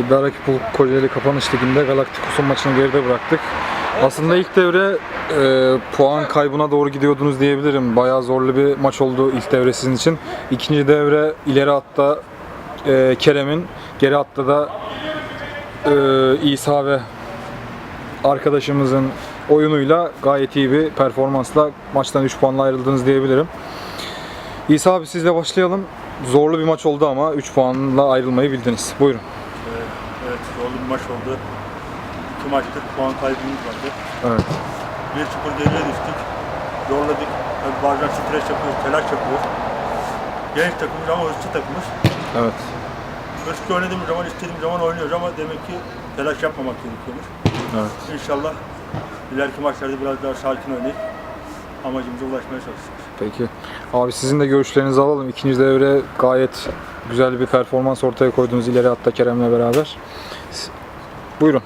İddia olduk Kocaeli kapanış liginde Galaktikos'un maçını geride bıraktık. Aslında ilk devre e, puan kaybına doğru gidiyordunuz diyebilirim. Bayağı zorlu bir maç oldu ilk devre sizin için. İkinci devre ileri hatta e, Kerem'in, geri hatta da e, İsa ve arkadaşımızın oyunuyla gayet iyi bir performansla maçtan 3 puanla ayrıldınız diyebilirim. İsa abi sizle başlayalım. Zorlu bir maç oldu ama 3 puanla ayrılmayı bildiniz. Buyurun. Zorlu bir maç oldu. İki maçtır puan kaybımız vardı. Evet. 1-0 geriye düştük. Zorladık. Tabii bazen stres yapıyoruz, telaş yapıyoruz. Genç takımız ama hırslı takımız. Evet. Hırslı oynadığımız zaman istediğimiz zaman oynuyoruz ama demek ki telaş yapmamak gerekiyormuş. Evet. İnşallah ileriki maçlarda biraz daha sakin oynayıp amacımıza ulaşmaya çalışacağız. Peki. Abi sizin de görüşlerinizi alalım. İkinci devre gayet güzel bir performans ortaya koydunuz ileri hatta Kerem'le beraber. Buyurun.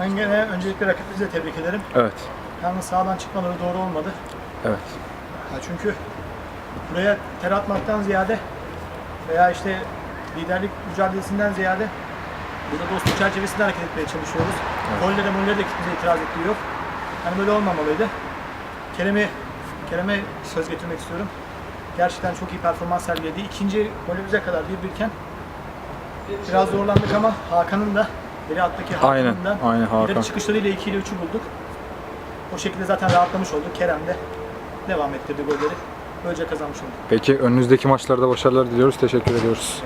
Ben gene öncelikle rakibimizi de tebrik ederim. Evet. Yalnız sağdan çıkmaları doğru olmadı. Evet. Ya çünkü buraya ter atmaktan ziyade veya işte liderlik mücadelesinden ziyade burada dostluk çerçevesinde hareket etmeye çalışıyoruz. Gollere mollere de kimse itiraz ettiği yok. Yani böyle olmamalıydı. Kerem'i Kerem'e söz getirmek istiyorum. Gerçekten çok iyi performans sergiledi. İkinci golümüze kadar bir birken biraz zorlandık ama Hakan'ın da biri attaki Hakan'ın da aynen Hakan. ileri çıkışlarıyla 2 ile 3'ü bulduk. O şekilde zaten rahatlamış olduk. Kerem de devam ettirdi golleri. Böylece kazanmış olduk. Peki önünüzdeki maçlarda başarılar diliyoruz. Teşekkür ediyoruz.